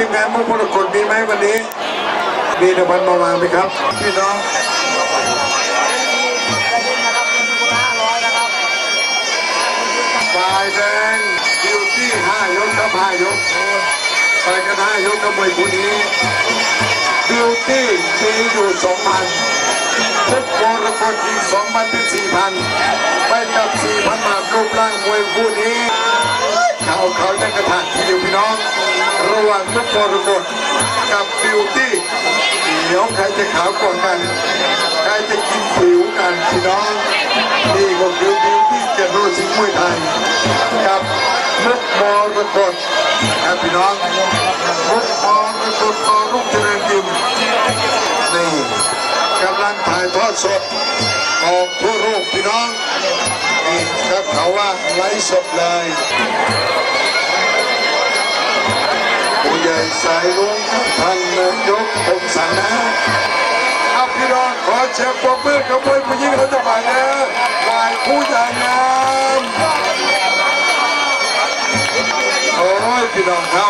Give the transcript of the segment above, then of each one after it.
ทีมงานมุกมรกตมีไหมวันนี้ มีรางวัลมาวางไหมครับ พี่น้องฝ่ายแดงดิวตี้ห้ายกครับห้ายกไปกันห้ายกกับมวยคู่นี้ดิวตี้มีอยู่สองพันทุกมรกตอีกสองพันเป็นสี่พันไปกับสี่พันบาทรูปร่างมวยคู่นี้ เขาเขาจะกระทะทีเดียวพี่น้อง ระหว่างมุกมรกตกับบิวตี้เดี๋ยวใครจะขาวกว่ากัน ใครจะกินผิวกันพี่น้อง นี่ก็คือบิวตี้เจะรู้สิงห์มวยไทยกับมุกมรกตครับพี่น้องมุกมรกตต่อรุ่งเจริญยิมนี่กำลังถ่ายทอดสดออกทั่วโลกพี่น้อง ครับเขาว่าไลฟ์สดเลยผู้ใหญ่สายลุงท่านนายกผมสั่งนะเอาพี่น้องขอเชียร์ปรบมือกับมวยผู้หญิงราจะมานะฝ่ายผู้ใหญ่งามโอ้ยพี่น้องเข้า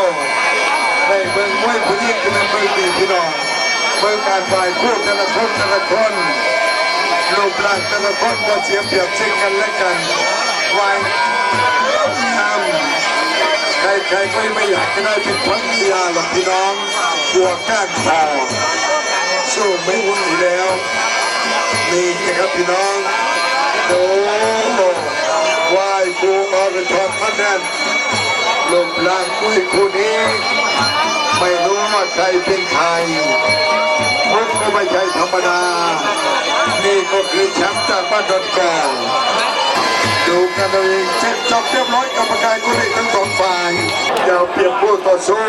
ได้เบิ่งมวยผู้หญิงกันเป็นเบิ่งดีพี่น้องเบิ่งการฝ่ายคู่แต่ละคนแต่ละคน รูปร่างแต่ละคนก็เสียเปรียบซึ่งกันและกันวายงามใครๆก็ไม่อยากจะได้เป็นพันยาหรอกพี่น้องบัวก้านคอสู้ไม่ไหวแล้วนี่นะครับพี่น้องโอ้วายบูอรชรพันแน่นลมลางคุยคู่นี้ ไม่รู้ว่าใครเป็นใครมุกก็ไม่ใช่ธรรมดา นี่ก็คือแชมป์จากบ้านดอนกองดูกันเอาเองเช็คจบเรียบร้อยกรรมการคุณเอกทั้งสองฝ่ายอย่าเปรียบผู้ต่อสู้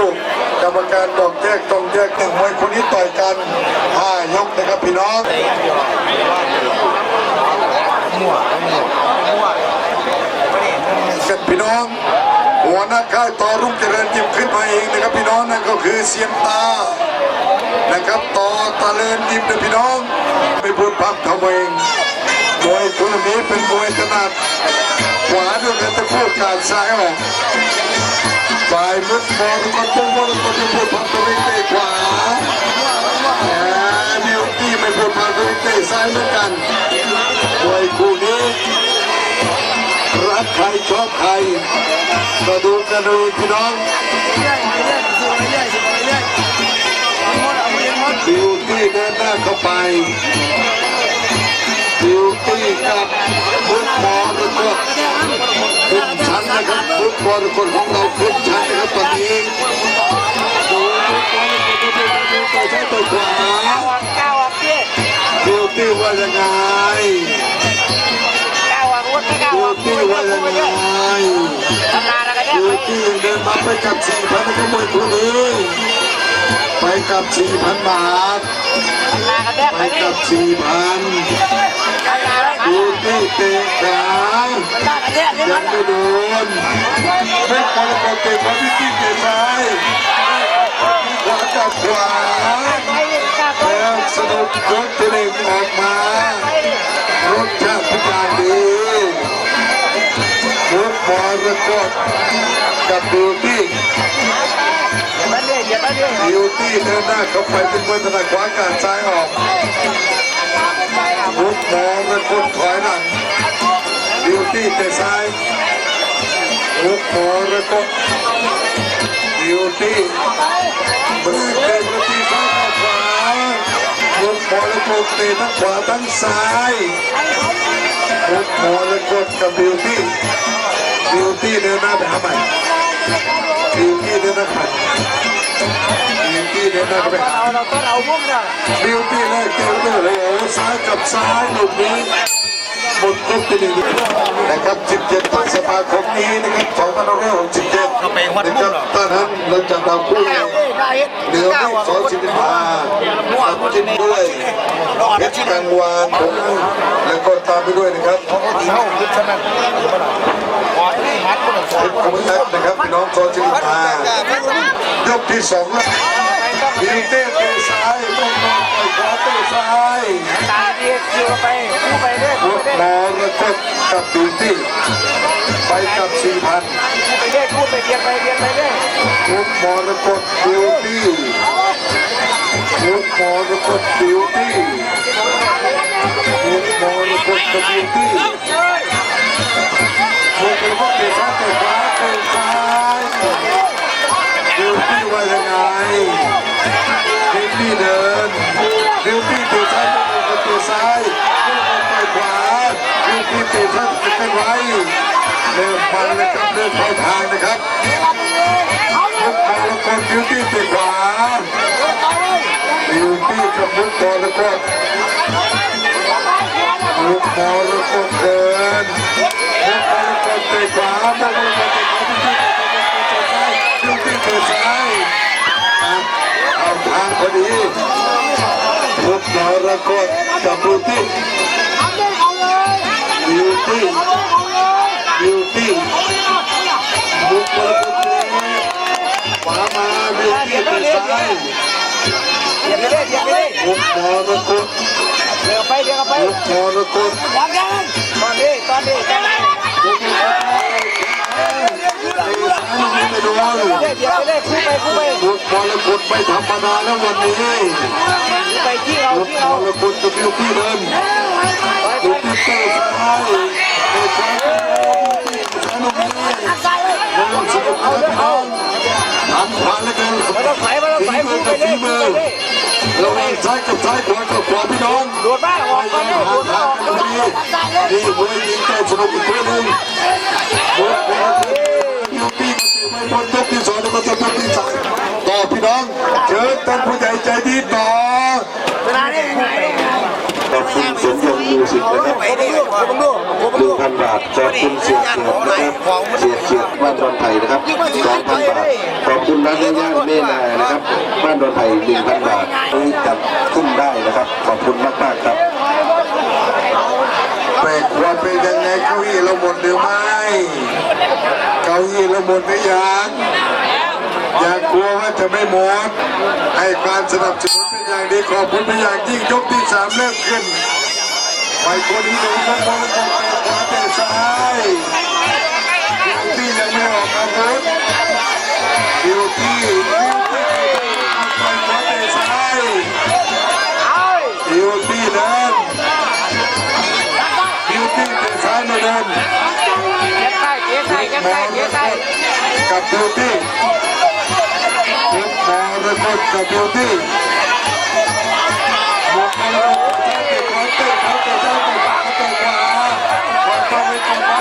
กรรมการบอกแยกต้องแยกหนึ่งมวยคนนี้ต่อยกันห้ายกนะครับพี่น้องกันพี่น้อง หัวหน้าค่ายต่อรุ่งเจริญหยิบขึ้นมาเองนะครับพี่น้องนั่นก็คือเสียงตานะครับต่อตะเลินยิมนะพี่น้องไม่พูดพักทำเองมวยคู่นี้เป็นมวยถนัดขวาด้วยกันจะพูดการซ้ายออกฝ่ายมุดมองก็ตุ้งมองก็จะพูดพักตัวเองเตะขวาแหมบิวตี้ไม่พูดพักตัวเองเตะซ้ายเหมือนกันมวยคู่นี้ รักใครชอบใครก็ดูกันเลยพี่น้องบิวตี้เดินหน้าเข้าไปบิวตี้กับฟุตบอลกคนขึ้นชั้นนะครับฟุตบอลคนของเราขึ้นชั้นนะครับตอนนี้ดูฟุตบอลทุกคนดูต่อใช้ต่อยขวาบิวตี้ว่ายังไง บิวตี้ว่ายังไงบิวตี้เดินมาไปกับสี่พันนะครับมยคู่นี้ไปกับสี่พันบาทไปกับสี่พันดูที่เตะขวายังไม่โดนไม่พอแล้วเตะขาที่ที่เตะซ้ายขวากับขวา แล้วสนุกยกที่หนึ่งออกมารสชาติทุกอย่างดีฟุตบอลระกดกับดูที่ดิวตี้เดินหน้าเข้าไปเป็นมวยถนัดขวาการซ้ายออกมุกมองเป็นคนถอยหลังดิวตี้เตะซ้ายมุกมองเป็นคนดิวตี้มือเตะกระตีซ้ายกับขวา มุกมองเป็นคนเตะทั้งขวาทั้งซ้ายมุกมองเป็นคนกับดิวตี้ดิวตี้เดินหน้าไปหาใหม่ดิวตี้เดินหน้าไปดิวตี้เดินหน้าไปหาบิวตี้เลยเกมเลยโอ้โหซ้ายกับซ้ายลูกนี้ หมดยกที่หนึ่งนะครับ 17พฤษภาคมนี้นะครับ2567นะครับตอนนั้นเราจะดาวคู่เหนือไม่สอนสิบห้าตัดจิ้นด้วยเพชรกลางวานผมแล้วก็ตามไปด้วยนะครับเพชรกำนัดนะครับพี่น้องสอนสิบห้ายกที่สองแล้ว บิวตี้เตะซ้ายลูกน้องต่อยขวาเตะซ้ายมุกมองแล้วก็กับบิวตี้ไปไปกับสี่พันคู่ไปเรื่อยพูดไปเรียนไปเรียนไปเรื่อยทุกมรกตบิวตี้ทุกมรกตบิวตี้ทุกมรกตบิวตี้ทุกมรกตเตะซ้ายเตะขวาเตะซ้าย บิวตี้ว่ายังไงบิวตี้เดินบิวตี้เตะซ้ายเตะซ้ายเตะขวาบิวตี้เตะซ้ายเตะไว้เริ่มมันเลยครับเริ่มเข้าทางนะครับมุกมรกตบิวตี้ติดขวาบิวตี้กับมุกมรกตมุกมรกตเดินมุกมรกตติดขวามุกมรกตติดขวา เอาทางพอดีมุกมรกตกับบิวตี้บิวตี้บิวตี้มุกมรกตเดินขวามาเบียดเบียดไปซ้ายเรียนไปเรื่อยเรียนไปเรื่อยมุกมรกตเดี๋ยวไปเดี๋ยวไปมุกมรกตยังยังตอนนี้ตอนนี้ตอนนี้ มุกมรกตตีซ้ายยิงไม่โดนเรื่อยเดี๋ยวไปเรื่อยคู่ไปคู่ไปมุกมรกตไม่ธรรมดาแล้ววันนี้ไปที่เราที่เรารกตจะบิวตี้เดินบิวตี้เตะซ้ายเตะซ้ายซ้ายลูกนี้ไม่ต้องเสียบนะพี่น้องทำขวาแล้วกันไม่ต้องไหลไม่ต้องไหลฝีมืคู่อไปกับเรื่ฝีมือไปเรื่อยระหว่างซ้ายกับซ้ายขวากับขวาพี่น้องโดดบ้างออกก่อนเลยโดดบ้างออกก่อนนี่มวยยิงแต่สนุกอีกตัวหนึ่งมวยยูปี ไม่พ้นยกที่สองแล้วก็จะยกที่สามต่อพี่น้องเชิญท่านผู้ใหญ่ใจดีต่อเวลานี้ขอบคุณสมยงมิวสิกนะครับไปดิผมดูผมหดูนึ่งพันบาทขอบคุณเสียเขียดนะครับเสียเขียดบ้านดอนไผ่นะครับสองพันบาทขอบคุณร้านเนื้อย่าเมนานะครับบ้านดอนไผ่หนึ่งพันบาทนี่จัดขึ้นได้นะครับ ขอบคุณมากมากครับแปลกว่าเป็นยังไงเก้าอี้เราหมดหรือไม่ เก้าอี้เราหมดหรือยังอย่ากลัวว่าจะไม่หมด ให้การสนับสนุนเป็นอย่างดีขอบคุณเป็นอย่างยิ่งยกที่สามเริ่มขึ้น ไปคนที่หนึ่งก็มองตรงไปขวาเตะซ้ายบิวตี้ยังไม่ออกอาวุธบิวตี้บิวตี้ไปขวาเตะซ้ายบิวตี้เดินบิวตี้เตะซ้ายไม่เดินเก็บ ใต้เก็บใต้เก็บใต้เก็บใต้กับบิวตี้มุกมรกตกับบิวตี้มุกมรกตเตะขาเตะขวาเตะซ้าเตะขวาเตะขวาขวาเข้าไปก่อนไป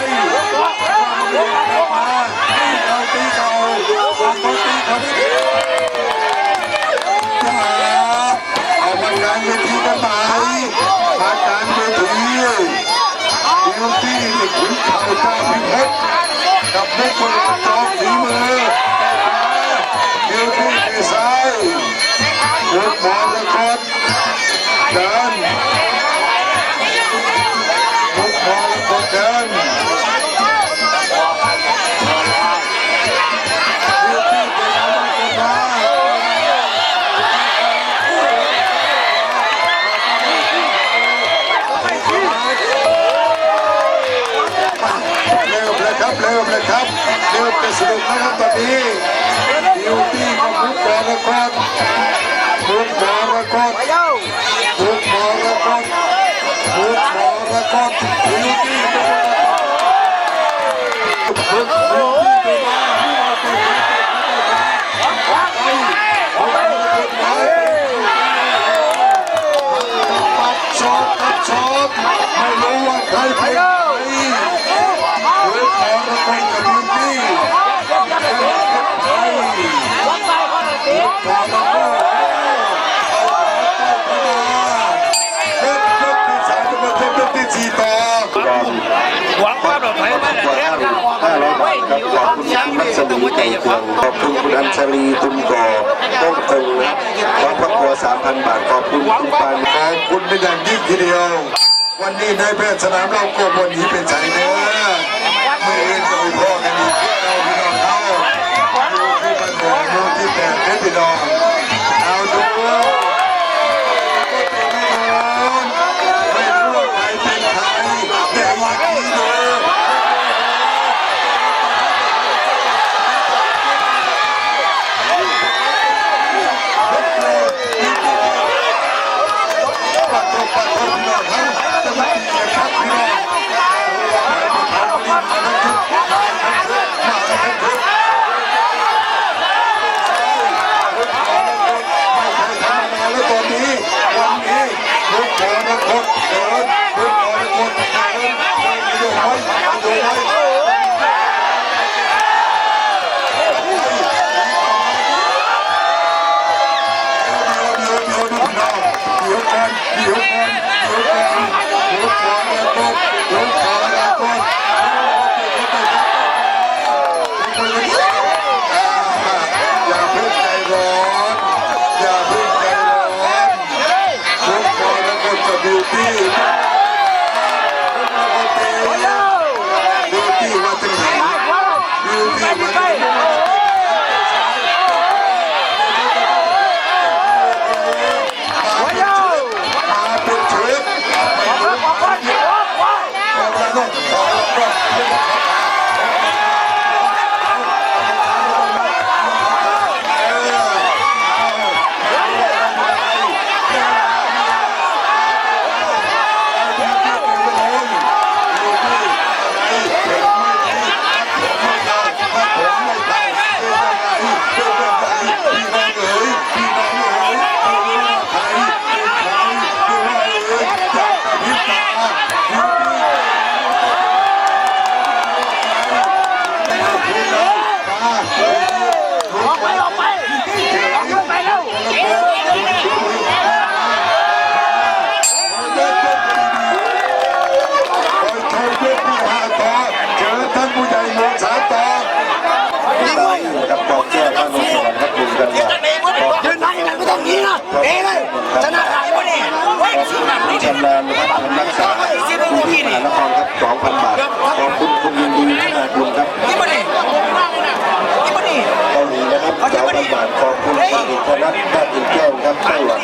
เราตีเก่าเราตีเขาเอามางานเวทีกันไหมมาการเวทีบิวตี้ในขุนเขาเจ้าพิภพ กับทุกมรกตจอมฝีมือบิวตี้เตะซ้ายมุกมรกตเดิน ม ความปลอดภัยมาแล้วห้าร้อยบาทครับขอบคุณรัศมีใจเฟืองขอบคุณคุณอัญชลีทุมก่อต้งคงนะครับขอบพระครัวสามพันบาทขอบคุณคุณปานขอบคุณเป็นอย่างยิ่งทีเดียว วันนี้นายแพทย์สนามเราก็วันนี้เป็นใจเด้อมือเองก็ไปพ่อกันอีกเราพี่น้องเขาดูที่บันเทิงดูที่แปดเด้อพี่น้องเอาดูไม่รู้ว่าใครเป็นใครแต่ว่าที่ดู รค์ครับคุณกันมายืนนั่งยังไงไม่ต้องยิงนะเอ้เลยชนะขาดวะเนี่ยเฮ้ยสิบนาที ชำนาญนะครับทำรักษาที่มหานครครับ2,000 บาท ขอบคุณคุณยินดีนาคุณครับ นี่มันนี่นี่มันนี่ เกาหลีนะครับ2,000 บาท ขอบคุณคุณอิทธิรัตน์บ้านอินแก้วครับไต้หวัน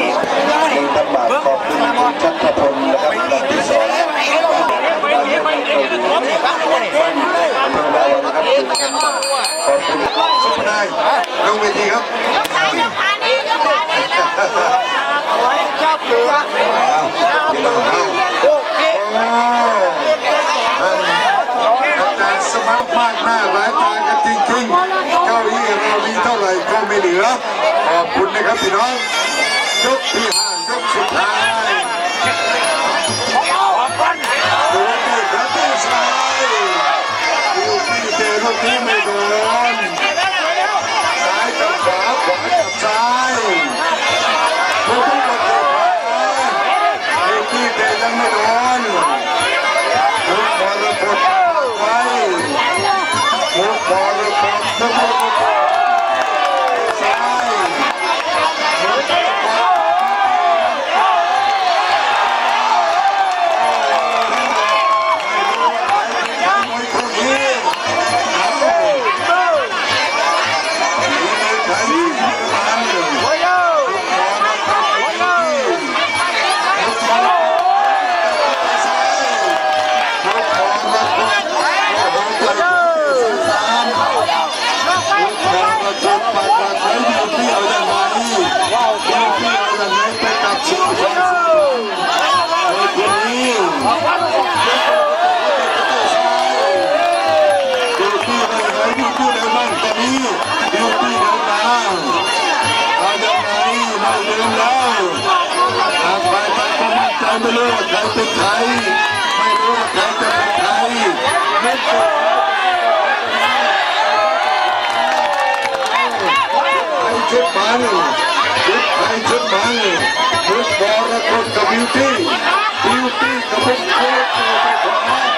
1,000 บาท ขอบคุณคุณชัชพลนะครับบ้านที่สองบ้านที่สองเกาหลีอำเภอดาวนะครับ1,000บาทขอบคุณ สุภนายลงเวทีครับพี่น้องเอาโอ้อาจารย์สมัครมากหน้าหลายตากันจริงๆเก้าอี้เรามีเท่าไหร่ก็ไม่เหลือขอบคุณนะครับพี่น้องยกที่ห้ายกสุดท้ายดูที่กระตี้ซ้ายดูที่เจอลูกนี้ไม่ กบ ไม่รู้ว่าใครเป็นใครไม่รู้ว่าใครจะเป็นใครไม่เคยไอ้ชุดมันชุดไอ้ชุดมันชุดบอลกดกับบิวตี้บิวตี้กับพวกโค้ช